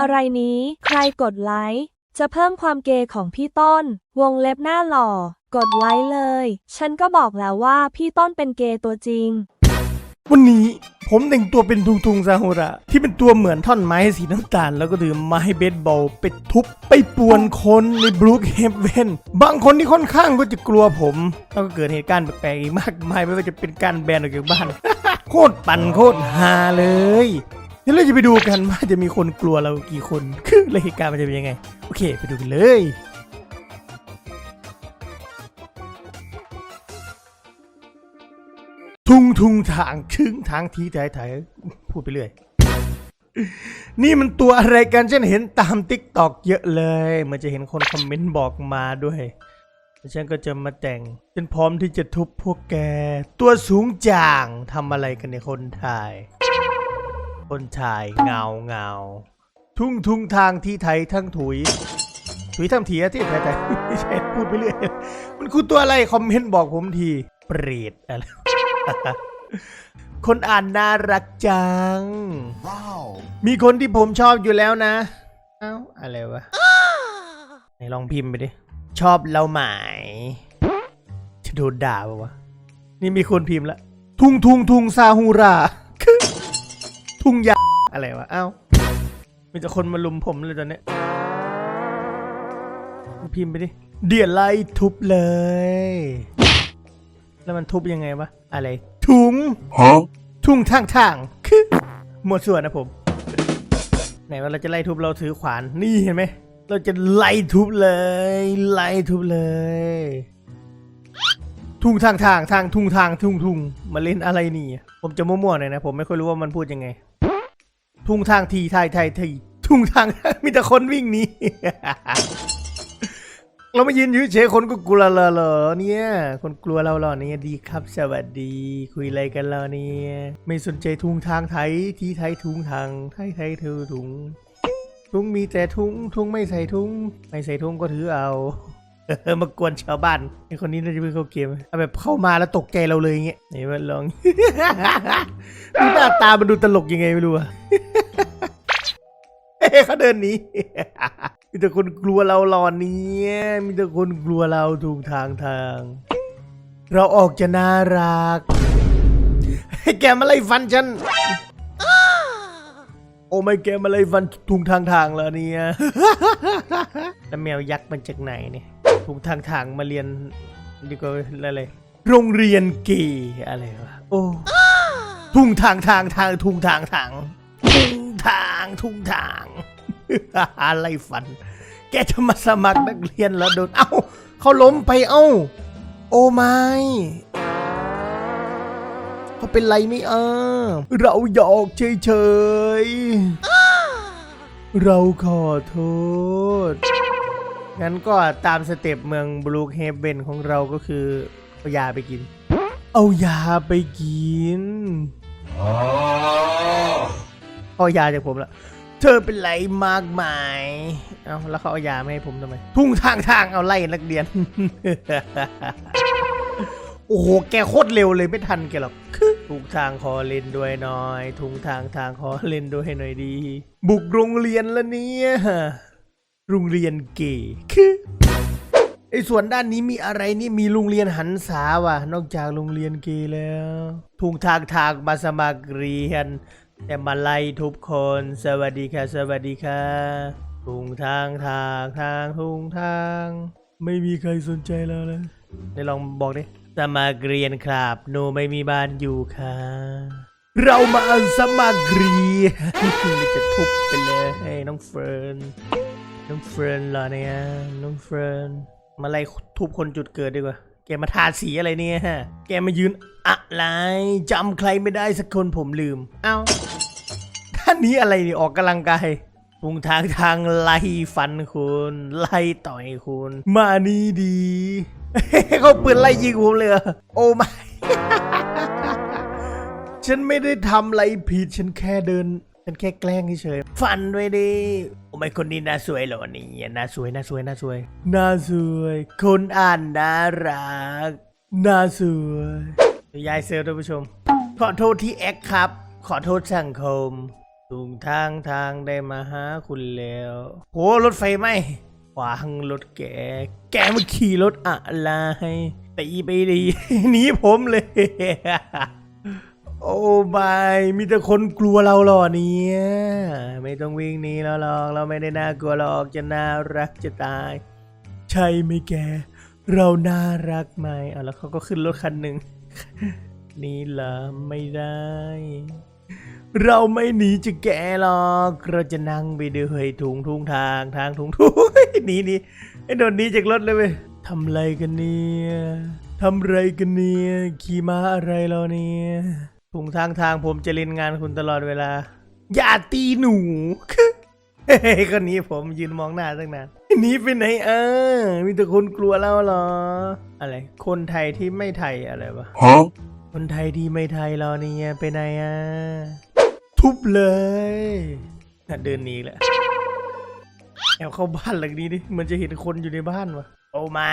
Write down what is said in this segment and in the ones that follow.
อะไรนี้ ใครกดไลค์ จะเพิ่มความเกย์ของพี่ต้น วงเล็บหน้าหล่อ กดไลค์เลย ฉันก็บอกแล้วว่าพี่ต้นเป็นเกย์ตัวจริง วันนี้ผมแต่งตัวเป็นทุงทุงซาฮูระ ที่เป็นตัวเหมือนท่อนไม้สีน้ำตาล แล้วก็ถือไม้เบสบอลไปทุบไปป่วนคนในบรูคเฮเวนบางคนที่ค่อนข้างก็จะกลัวผม แล้วก็เกิดเหตุการณ์แปลกๆอีกมากมายไม่ว่าจะเป็นการแบนออกจากบ้าน โคตรปั่นโคตรฮาเลย ดี๋ยวเราจะไปดูกันว่าจะมีคนกลัวเรากี่คน คือแล้วเหตุการณ์มันจะเป็นยังไง โอเค ไปดูกันเลยทุงทุงทางครึ่งทางทีถ่ายถ่ายพูดไปเรื่อย นี่มันตัวอะไรกันฉันเห็นตามติ๊กตอกเยอะเลยเหมันจะเห็นคนคอมเมนต์บอกมาด้วยฉันก็จะมาแต่งฉันพร้อมที่จะทุบพวกแก ตัวสูงจ่างทำอะไรกันเนี่ยคนถ่าย คนถ่ายเงาเงาทุ่งทุ่งทางที่ไทยทั้งถุย ถุยทั้งทีอะที่ไทยไทยไม่ใช่พูดไปเรื่อยมันคือตัวอะไรคอมเมนต์บอกผมที เปรตอะไรคนอ่านน่ารักจัง Wow. มีคนที่ผมชอบอยู่แล้วนะ เอ้า อะไรวะไหนลองพิมพ์ไปดิ ชอบเราไหมจะโดนด่าปะวะ นี่มีคนพิมพ์ละ ทุงทุงทุงซาฮูรา ทุงยาอะไรวะเอ้ามีแต่คนมาลุมผมเลยตอนเนี้ยพิมพ์ไปดิ เดียไล่ทุบเลย แล้วมันทุบยังไงวะ อะไร ถุง Huh? ทุ่งทางทางคือหมวดส่วนนะผม ไหนว่าเราจะไล่ทุบเราถือขวานนี่เห็นไหม เราจะไล่ทุบเลย ไล่ทุบเลย ทุ่งทางทางทางทุ่งทางทุ่งทุ่งมาเล่นอะไรนี่ ผมจะมั่วๆหน่อยนะ ผมไม่ค่อยรู้ว่ามันพูดยังไง ทุ่งทางทีไทยไทยทีทุ่งทางมีแต่คนวิ่งหนีเรามายืนอยู่เฉยคนก็กลัวเราเหรอเนี่ย คนกลัวเราเหรอเนี่ยดีครับ สวัสดี คุยอะไรกันแล้วเนี่ย ไม่สนใจทุ่งทางไทยทีไทยทุ่งทางไทยไทยเธอถุงทุ่งมีแต่ทุ่งทุ่งไม่ใส่ทุ่งไม่ใส่ทุ่งก็ถือเอาเออมากวนชาวบ้านไอคนนี้น่าจะเป็นเขาเกมเอาแบบเข้ามาแล้วตกใจเราเลยอย่างเงี้ยไหนมาลองหน้าตามันดูตลกยังไงไม่รู้อะ เฮ้ยเขาเดินหนีมีแต่คนกลัวเราหลอนเนี้ยมีแต่คนกลัวเราถูกทางทาง เราออกจะน่ารักให้แกมาไล่ฟันฉันโอ้ไม่แกมาไล่ฟันทุงทางทางแล้วเนี่ยแล้วแมวยักษ์มันจากไหนเนี่ยทุงทางทางมาเรียนดีกว่าอะไรโรงเรียนเกย์อะไรวะโอ้ทุ่งทางทางทางทุ่งทางทาง ทางทุ่งทาง อะไรฟัน แกจะมาสมัครนักเรียนแล้วโดน เอ้า เขาล้มไปเอ้า โอ้ไม่เขาเป็นไรไม่อ้าเราหยอกเฉยๆ เราขอโทษ งั้นก็ตามสเต็ปเมืองบลูเฮเบนของเราก็คือ เอายาไปกิน เอายาไปกิน เอายาจากผมละเธอเป็นไรมากมายเอาแล้วเขาเอายาไมาให้ผมทำไม ทุ่งทางทางเอาไล่นักเรียน โอ้โห แกโคตรเร็วเลยไม่ทันแกหรอกทุกทางขอเล่นด้วยหน่อย ทุงทางทางขอเล่นด้วยหน่อยดี บุกโรงเรียนล้วเนี่ย โรงเรียนเก๋คือไอ้ส่วนด้านนี้มีอะไรนี่มีโรงเรียนหันษาว่ะ นอกจากโรงเรียนเกแล้ว ทุงทางทางมาสมัครเรียน แต่มาไล่ทุกคน สวัสดีค่ะ สวัสดีค่ะทุงทางทางทางทุงทาง ไม่มีใครสนใจเราเลยได้ลองบอกดิสมัครเรียนครับหนูไม่มีบ้านอยู่ค่ะ เรามาสมัครเรียนจะทุบไปเลย ให้น้องเฟิร์น น้องเฟิร์นเหรอเนี่ย น้องเฟิร์น มาไล่ทุบคนจุดเกิดดีกว่า แกมาทาสีอะไรเนี่ยฮะ แกมายืนอะไรจำใครไม่ได้สักคนผมลืม เอ้าท่านนี้อะไรนี่ออกกำลังกายพุงทางทางไล่ฟันคุณ ไล่ต่อยคุณ มานี่ดีเขาปืนไล่ยิงผมเลยเหรอโอ้ไม่ฉันไม่ได้ทำอะไรผิด ฉันแค่เดิน ฉันแค่แกล้งเฉยๆฟันด้วยดิโอ้ไม่คนนี้น่าสวยเหรอวันนี้น่าสวยน่าสวยน่าสวยน่าสวยคนอ่านน่ารักน่าสวยยายเซลท่านผู้ชม ขอโทษที่แอคครับ ขอโทษสังคมทุงทางทางได้มาหาคุณแล้วโหรถไฟไหมขวางรถแก แกมาขี่รถอะไรตีไปดีหนีผมเลยโอ้บายมีแต่คนกลัวเราหรอเนี่ย ไม่ต้องวิ่งหนีเราหรอก เราไม่ได้น่ากลัวหรอกจะน่ารักจะตาย ใช่ไหมแก เราน่ารักไหมอะแล้วเขาก็ขึ้นรถคันหนึ่งนี่เหรอไม่ได้ เราไม่หนีจะแกหรอกเราจะนั่งไปดูเฮ้ยถุงทุงทางทางถุงทุงหนีหนีไอ้โดนหนีจากรถเลยเว้ยทำไรกันเนี่ยทำไรกันเนี่ย ขี่ม้าอะไรเราเนี่ย ถุงทางทางผมจะเล่นงานคุณตลอดเวลา อย่าตีหนูเฮ้ยคนนี้ผมยืนมองหน้าตั้งนานหนีไปไหนเออ มีแต่คนกลัวเราเหรอ อะไร คนไทยที่ไม่ไทยอะไรวะ Huh? คนไทยที่ไม่ไทยเราเนี่ยไปไหนอะ ทุบเลยน่ะเดินหนีแหละแอบเข้าบ้านหลังนี้ดิเหมันจะเห็นคนอยู่ในบ้านวะโอ้ไม่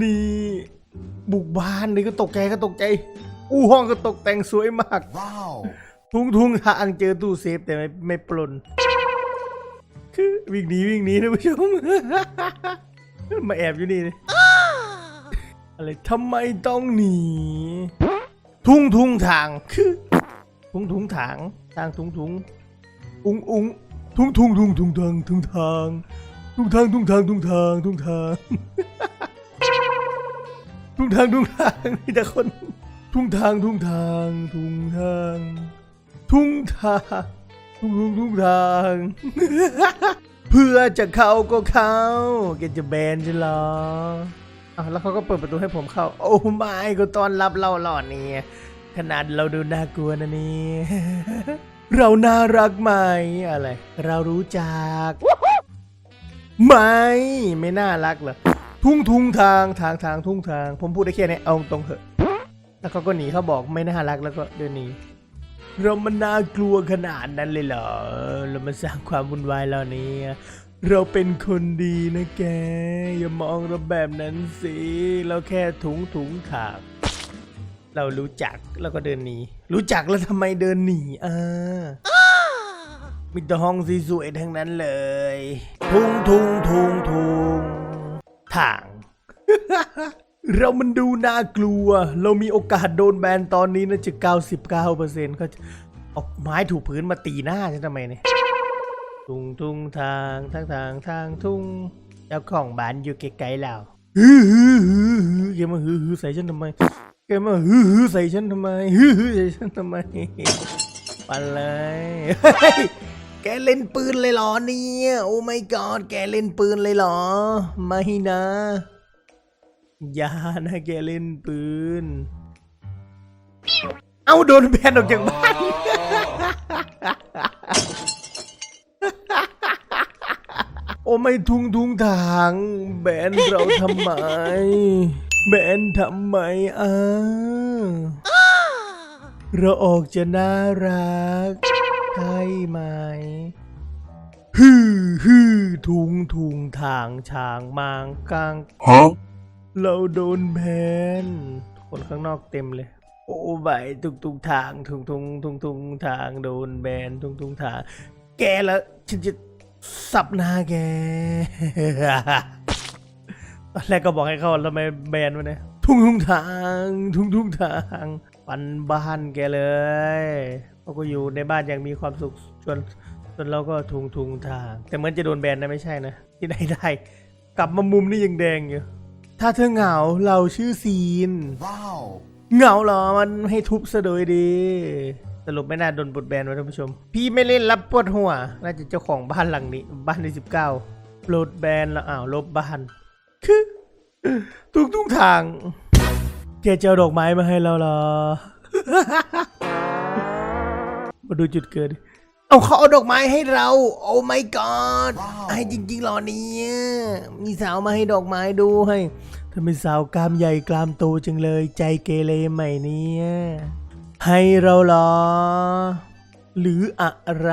นี่ บุกบ้านนี่ก็ตกใจก็ตกใจ อู้ห้องก็ตกแต่งสวยมาก Wow. ทุ่งทุ่งทางเจอตู้เซฟแต่ไม่ไม่ปล้นคือวิ่งหนีวิ่งหนีนะผู้ชม มาแอบอยู่นี่เลยอะไรทำไมต้องหนี ทุ่งทุ่งทางคือทุ่งทุ่งทางทางทุ่งทุ่งอุ้งอุ้งทุ่งทุ่งทุ่งทุ่งทางทุ่งทางทุ่งทางทุ่งทางทุ่งทางทุ่งทาง ทุ่งทางทุ่งทางมีแต่คน ทุ่งทางทุ่งทางทุ่งทาง ทุ่งทางทุ่งทุ่งทุ่งทาง เพื่อจะเข้าก็เข้าแกจะแบนจะหรออ้าวแล้วเขาก็เปิดประตูให้ผมเข้า โอ้ไม่ก็ต้อนรับเราหล่อเนี่ยขนาดเราดูน่ากลัวนะนี่เราน่ารักไหมอะไร เรารู้จัก ไม่ ไม่น่ารักเหรอ ทุ่งทุ่งทางทางทางทุ่งทาง ผมพูดได้แค่นี้เอาตรงเถอะ แล้วเขาก็หนีเขาบอกไม่น่ารักแล้วก็เดินหนีเรามันน่ากลัวขนาดนั้นเลยเหรอเรามาสร้างความวุ่นวายเหล่านี้เราเป็นคนดีนะแก อย่ามองเราแบบนั้นสิ เราแค่ถุงถุงถากเรารู้จักแล้วก็เดินหนี รู้จักแล้วทำไมเดินหนีอ่ามีแต่ห้องสวยๆทั้งนั้นเลย ทุงทุงทุงทุง ทาง เรามันดูน่ากลัว เรามีโอกาสโดนแบนตอนนี้นะจะ99%ก็จะเอาไม้ถูกพื้นมาตีหน้าฉันทำไมเนี่ยทุ่งทุ่งทางทางทางทางทุ่งเจ้าของบ้านอยู่ไกลๆเราฮือฮือฮือฮือแกมาฮือฮือใส่ฉันทำไมแกมาฮือฮือใส่ฉันทำไมฮือฮือใส่ฉันทำไมปันเลย แกเล่นปืนเลยเหรอเนี่ยโอ้ไม่กอดแกเล่นปืนเลยเหรอ ไม่นะอย่านะแกเล่นปืน เอาโดนแบนออกจากบ้าน โอ้ไม่ทุงทุงทาง แบนเราทำไม แบนทำไมอะเราออกจะน่ารัก ใช่ไหมฮือฮือทุงทุงทางช้างมางกลาง Huh? เราโดนแบนคนข้างนอกเต็มเลย โอ้ใบทุกทุกทางทุงทุงทุงทุงทางโดนแบนทุงทุงทาง แกแล้วฉันจะสับหน้าแกตอนแรกก็บอกให้เข้าแล้วไม่แบนมาเนี่ยทุงทุงทาง ทุงทุงทาง ปันบ้านแกเลย เขาก็อยู่ในบ้านอย่างมีความสุขส่วนส่วนเราก็ทุงทุงทาง แต่เหมือนจะโดนแบนนะไม่ใช่นะ ที่ไหนได้ กลับมามุมนี่ยังแดงอยู่ ถ้าเธอเหงาเราชื่อซีน Wow. เหงาเหรอมันให้ทุบซะโดยดีสรุปไม่น่าโดนบทแบนไว้ท่านผู้ชม พี่ไม่เล่นรับปวดหัว น่าจะเจ้าของบ้านหลังนี้ บ้านที่สิบเก้าปลดแบนแล้วอ้าวลบบ้าน คือทุกทุกทางแกจะเอาดอกไม้มาให้เราเหรอ มาดูจุดเกิด เอาเขาเอาดอกไม้ให้เรา โอ้ my god ว้าวให้จริงๆเหรอเนี่ยมีสาวมาให้ดอกไม้ด้วยทำไมสาวกล้ามใหญ่กล้ามโตจังเลย ใจเกเรใหม่เนี่ยให้เราเหรอ หรืออะไร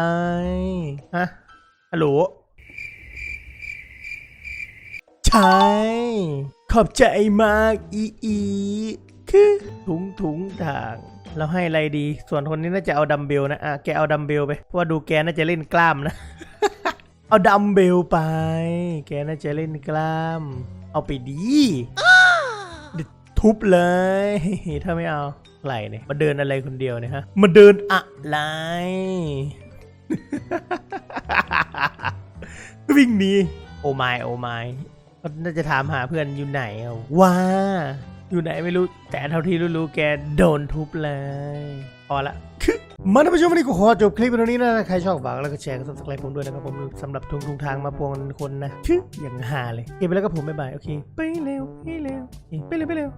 ฮะฮัลโหลใช่ขอบใจมากอีอีคือถุงถุงทางถ เราให้อะไรดี ส่วนคนนี้น่าจะเอาดัมเบลนะอะแกเอาดัมเบลไปเพราะว่าดูแกน่าจะเล่นกล้ามนะ เอาดัมเบลไป แกน่าจะเล่นกล้าม เอาไปดีทุบเลย ถ้าไม่เอาอะไรเนี่ยมาเดินอะไรคนเดียวเนี่ยฮะมาเดินอะไรวิ่งหนีโอไมโอไมก็น่าจะถามหาเพื่อนอยู่ไหนอะว่า อยู่ไหนไม่รู้แต่เท่าที่รู้ๆแกโดนทุบเลย พอละมาท่านผู้ชมวันนี้ก็ขอจบคลิปเพียงเท่านี้นะใครชอบฝากแล้วก็แชร์กับสับสไครต์ผมด้วยนะครับผมสำหรับทุงทุงทางมาปวงคนนะชึอย่างหาเลยเก็บไปแล้วก็ผมบ๊ายบายโอเคไปเร็วไปเร็วโอเคไปเร็วไปเร็ว